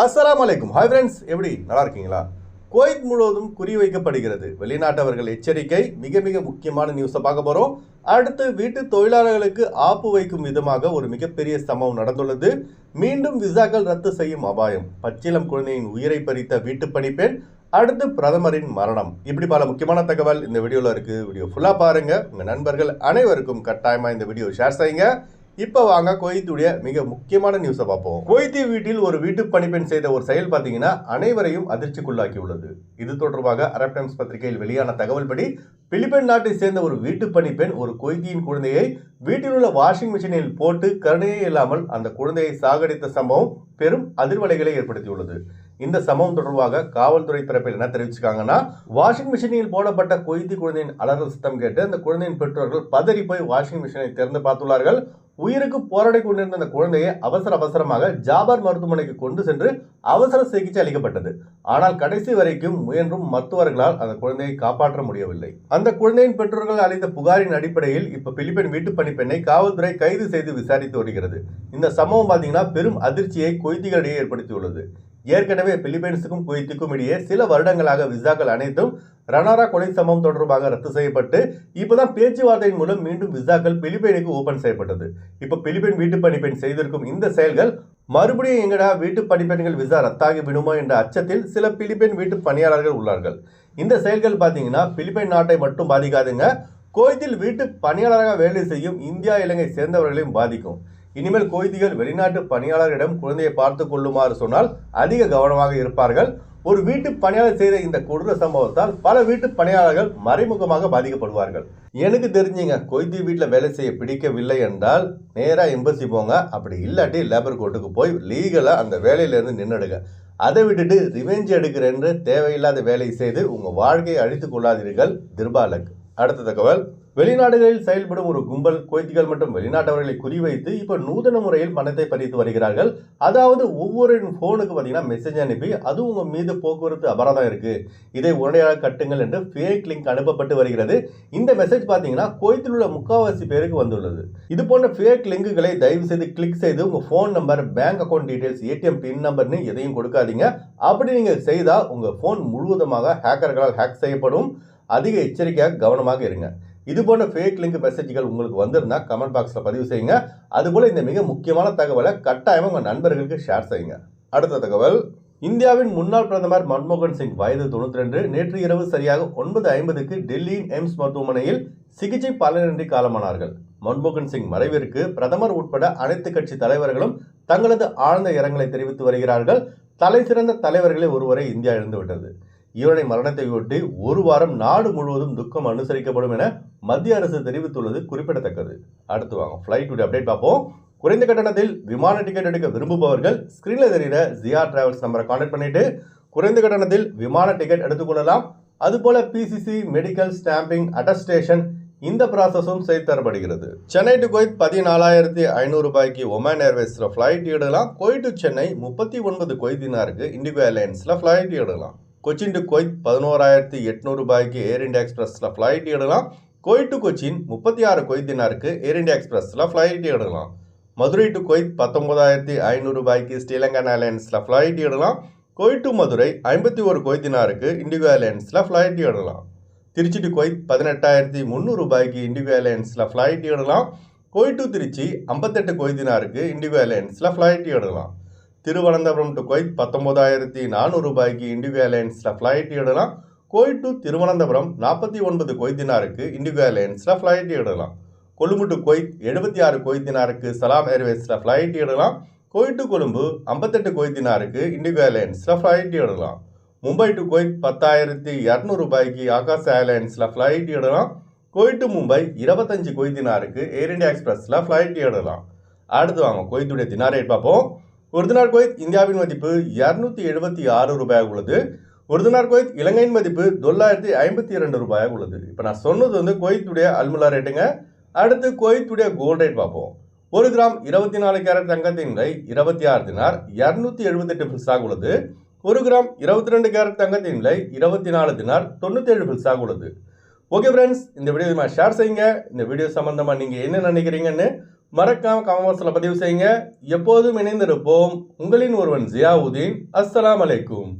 அஸ்லாம் வலைக்கும் hi friends எப்படி? நல்லா இருக்கீங்களா? குவைத் முழுவதும் குறிவைக்கப்படுகிறது. வெளிநாட்டவர்கள் எச்சரிக்கை மிக மிக முக்கியமான நியூஸை பார்க்க போகிறோம் அடுத்து வீட்டு தொழிலாளர்களுக்கு ஆப்பு வைக்கும் விதமாக ஒரு மிகப்பெரிய சம்பவம் நடந்துள்ளது. மீண்டும் விசாக்கள் ரத்து செய்யும் அபாயம். பச்சிலம் குழந்தையின் உயிரை பறித்த வீட்டுப் பணிப்பெண் அடுத்து பிரதமரின் மரணம். இப்படி பல முக்கியமான தகவல் இந்த வீடியோவில் இருக்குது வீடியோ ஃபுல்லாக பாருங்கள் உங்கள் நண்பர்கள் அனைவருக்கும் கட்டாயமாக இந்த வீடியோ ஷேர் செய்யுங்க. இப்போ வாங்க குவைத்துடைய மிக முக்கியமான நியூஸை பார்ப்போம். குவைத்தி வீட்டில் ஒரு வீட்டு பணிப்பெண் செய்த ஒரு செயல் பார்த்தீங்கன்னா அனைவரையும் அதிர்ச்சிக்குள்ளாக்கி உள்ளது இது தொடர்பாக அரப் டைம்ஸ் பத்திரிகையில் வெளியான தகவல்படி பிலிப்பைன் நாட்டை சேர்ந்த ஒரு வீட்டு பணிப்பெண் ஒரு குவைத்தியின் குழந்தையை வீட்டில் உள்ள வாஷிங் மிஷினில் போட்டு கருணையே இல்லாமல் அந்த குழந்தையை சாகடித்த சம்பவம் பெரும் அதிர்வலைகளை ஏற்படுத்தியுள்ளது. இந்த சம்பவம் தொடர்பாக காவல்துறை தரப்பில் என்ன தெரிவிச்சிருக்காங்கன்னா வாஷிங் மிஷினில் போடப்பட்ட கொய்தி குழந்தையின் அலறல் சத்தம் கேட்டு அந்த குழந்தையின் பெற்றோர்கள் பதறி போய் வாஷிங் மிஷினை திறந்து பார்த்துள்ளார்கள். உயிருக்கு போராடி கொண்டிருந்த அந்த குழந்தையை அவசர அவசரமாக ஜாபார் மருத்துவமனைக்கு கொண்டு சென்று அவசர சிகிச்சை அளிக்கப்பட்டது. ஆனால் கடைசி வரைக்கும் முயன்றும் மருத்துவர்களால் அந்த குழந்தையை காப்பாற்ற முடியவில்லை. அந்த குழந்தையின் பெற்றோர்கள் அளித்த புகாரின் அடிப்படையில் இப்ப பிலிப்பைன் வீட்டு பணிப்பெண்ணை காவல்துறை கைது செய்து விசாரித்து வருகிறது. இந்த சம்பவம் பார்த்தீங்கன்னா பெரும் அதிர்ச்சியை கொய்திகளிடையே ஏற்படுத்தியுள்ளது. ஏற்கனவே பிலிப்பைன்ஸுக்கும் குவைத்துக்கும் இடையே சில வருடங்களாக விசாக்கள் அனைத்தும் ரனாரா கொலை சம்பவம் தொடர்பாக ரத்து செய்யப்பட்டு இப்போதான் பேச்சுவார்த்தையின் மூலம் மீண்டும் விசாக்கள் பிலிப்பைனுக்கு ஓபன் செய்யப்பட்டது. இப்போ பிலிப்பைன் வீட்டு பணிப்பெண் செய்திருக்கும் இந்த செயல்கள் மறுபடியும் எங்கடா வீட்டு பணிப்பெண்கள் விசா ரத்தாகி விடுமோ என்ற அச்சத்தில் சில பிலிப்பைன் வீட்டு பணியாளர்கள் உள்ளார்கள். இந்த செயல்கள் பார்த்தீங்கன்னா பிலிப்பைன் நாட்டை மட்டும் பாதிக்காதுங்க கோயத்தில் வீட்டு பணியாளராக வேலை செய்யும் இந்தியா இலங்கை சேர்ந்தவர்களையும் பாதிக்கும். இனிமேல் கோய்திகள் வெளிநாட்டு பணியாளரிடம் குழந்தையை பார்த்து கொள்ளுமாறு சொன்னால் அதிக கவனமாக இருப்பார்கள். ஒரு வீட்டு பணியாளர் செய்த இந்த கொடூர சம்பவத்தால் பல வீட்டு பணியாளர்கள் மறைமுகமாக பாதிக்கப்படுவார்கள். எனக்கு தெரிஞ்சுங்க கொய்தி வீட்டில் வேலை செய்ய பிடிக்கவில்லை என்றால் நேராக எம்பசி போங்க. அப்படி இல்லாட்டி லேபர் கோர்ட்டுக்கு போய் லீகலாக அந்த வேலையிலேருந்து நின்றுடுங்க. அதை விட்டுட்டு ரிவெஞ்ச் எடுக்கிறேன்னு தேவையில்லாத வேலை செய்து உங்கள் வாழ்க்கையை அழித்து கொள்ளாதீர்கள் திர்பாலக். அடுத்த தகவல். வெளிநாடுகளில் செயல்படும் ஒரு கும்பல் குவைத்திகள் மற்றும் வெளிநாட்டவர்களை குறிவைத்து இப்போ நூதன முறையில் பணத்தை பறித்து வருகிறார்கள். அதாவது ஒவ்வொரு ஃபோனுக்கு பார்த்தீங்கன்னா மெசேஜ் அனுப்பி அது உங்கள் மீது போக்குவரத்து அபராதம் இருக்கு. இதை உடனடியாக கட்டுங்கள் என்று ஃபேக் லிங்க் அனுப்பப்பட்டு வருகிறது. இந்த மெசேஜ் பார்த்தீங்கன்னா குவைத்தில் உள்ள முக்காவாசி பேருக்கு வந்துள்ளது. இது போன்ற ஃபேக் லிங்குகளை தயவு செய்து கிளிக் செய்து உங்கள் phone number bank account details ATM pin நம்பர்னு எதையும் கொடுக்காதீங்க. அப்படி நீங்கள் செய்தால் உங்கள் ஃபோன் முழுவதுமாக ஹேக்கர்களால் ஹேக் செய்யப்படும். அதிக எச்சரிக்கையாக கவனமாக இருங்க. இது போன்ற ஃபேக் லிங்க் மெசேஜ்கள் உங்களுக்கு வந்திருந்தால் கமெண்ட் பாக்ஸில் பதிவு செய்யுங்க. அதுபோல் இந்த மிக முக்கியமான தகவலை கட்டாயமாக உங்கள் நண்பர்களுக்கு ஷேர் செய்யுங்க. அடுத்த தகவல் இந்தியாவின் முன்னாள் பிரதமர் மன்மோகன் சிங் வயது தொண்ணூற்றி ரெண்டு நேற்று இரவு சரியாக ஒன்பது ஐம்பதுக்கு டெல்லியின் எய்ம்ஸ் மருத்துவமனையில் சிகிச்சை பலனின்றி காலமானார்கள். மன்மோகன் சிங் மறைவிற்கு பிரதமர் உட்பட அனைத்து கட்சி தலைவர்களும் தங்களது ஆழ்ந்த இரங்கலை தெரிவித்து வருகிறார்கள். தலை சிறந்த தலைவர்களே ஒருவரை இந்தியா இழந்துவிட்டது. இவருடைய மரணத்தை ஒட்டி ஒரு வாரம் நாடு முழுவதும் துக்கம் அனுசரிக்கப்படும் என மத்திய அரசு தெரிவித்துள்ளது குறிப்பிடத்தக்கது. அடுத்து வாங்க ஃப்ளைட் அப்டேட் பார்ப்போம். குறைந்த கட்டணத்தில் விமான டிக்கெட் எடுக்க விரும்புபவர்கள் ஸ்கிரீனில் தெரிகிற ஜியா டிராவல்ஸ் நம்பரை கான்டாக்ட் பண்ணிட்டு குறைந்த கட்டணத்தில் விமான டிக்கெட் எடுத்துக்கொள்ளலாம் அதுபோல பிசிசி மெடிக்கல் ஸ்டாம்பிங் அட்டஸ்டேஷன் இந்த ப்ராசஸும் செய்து தரப்படுகிறது. சென்னை டு குவைத் பதினாலாயிரத்தி ஐநூறு ரூபாய்க்கு ஒமான் ஏர்வேஸில் ஃப்ளைட் எடுக்கலாம். குவைத் டு சென்னை முப்பத்தி ஒன்பது கொய்தினாருக்கு இண்டிகோ ஏர்லைன்ஸில் ஃப்ளைட் எடுக்கலாம். கொச்சின் டு கொய்த் பதினோராயிரத்தி எட்நூறு ரூபாய்க்கு ஏர் இண்டியா எக்ஸ்பிரஸில் ஃப்ளைட் எடுக்கலாம். கொய்த் டு கொச்சின் முப்பத்தி ஆறு கொய்தினாருக்கு ஏர் இந்தியா எக்ஸ்பிரஸில் ஃப்ளைட் எடுக்கலாம். மதுரை டு கொய்த் பத்தொன்பதாயிரத்தி ஐநூறு ரூபாய்க்கு ஸ்ரீலங்கன் ஏர்லைன்ஸில் ஃப்ளைட் எடுக்கலாம். கொய்த் டு மதுரை ஐம்பத்தி ஒரு கொய்தினாருக்கு இண்டிகோ ஏர்லைன்ஸில் ஃப்ளைட் எடுக்கலாம். திருச்சி டு கொய்த் பதினெட்டாயிரத்தி முந்நூறு ரூபாய்க்கு இண்டிகோ ஏர்லைன்ஸில் ஃப்ளைட் எடுக்கலாம். கொய்த் டு திருச்சி ஐம்பத்தெட்டு கொய்தினாருக்கு இண்டிகோ ஏர்லைன்ஸில் ஃப்ளைட் எடுக்கலாம். திருவனந்தபுரம் டு கொய்த் பத்தொன்பதாயிரத்தி நானூறு ரூபாய்க்கு இண்டிகோ ஏர்லைன்ஸில் ஃப்ளைட் இடலாம் கோயட் டு திருவனந்தபுரம் நாற்பத்தி ஒன்பது கொய்தினாருக்கு இண்டிகோ ஏர்லைன்ஸில் ஃப்ளைட் இடலாம் கொழும்பு டு கொய்த் எழுபத்தி ஆறு கொய்தினாருக்கு சலாம் ஏர்வேஸில் ஃப்ளைட் இடலாம் கோயட் டு கொழும்பு ஐம்பத்தெட்டு கொய்தினாருக்கு இண்டிகோ ஏர்லைன்ஸில் ஃப்ளைட் இடலாம் மும்பை டு கொய்த் பத்தாயிரத்தி இரநூறு ரூபாய்க்கு ஆகாஷ் ஏர்லைன்ஸில் ஃப்ளைட் இடலாம் கோயட் டு மும்பை இருபத்தஞ்சு கொய்தினாருக்கு ஏர் இந்தியா எக்ஸ்பிரஸில் ஃப்ளைட் இடலாம் அடுத்து வாங்க கொய்த்துடைய தினார் ரேட் பார்ப்போம். ஒரு தினார் குவைத் இந்தியாவின் மதிப்பு இரநூத்தி எழுபத்தி ஆறு ரூபாயாக உள்ளது. ஒரு தினார் குவைத் இலங்கையின் மதிப்பு தொள்ளாயிரத்தி ஐம்பத்தி இரண்டு ரூபாயாக உள்ளது. இப்போ நான் சொன்னது வந்து குவைத்துடைய அல்முலா ரேட்டுங்க அடுத்து குவைத்துடைய கோல்ட் ரேட் பார்ப்போம். ஒரு கிராம் இருபத்தி நாலு கேரட் தங்கத்தின் விலை இருபத்தி ஆறு தினார் இரநூத்தி எழுபத்தெட்டு பில்ஸாக உள்ளது. ஒரு கிராம் இருபத்தி ரெண்டு கேரட் தங்கத்தின் விலை இருபத்தி நாலு தினார் தொண்ணூத்தேழு பில்ஸாக உள்ளது. ஓகே ஃப்ரெண்ட்ஸ் இந்த வீடியோ ஷேர் செய்யுங்க. இந்த வீடியோ சம்மந்தமாக நீங்கள் என்ன நினைக்கிறீங்கன்னு மறக்காம கமெண்ட் பதிவு செய்யுங்க. எப்போதும் இணைந்திருப்போம். உங்களின் ஒருவன் ஜியாவுதீன். அஸ்லாம் அலைக்கும்.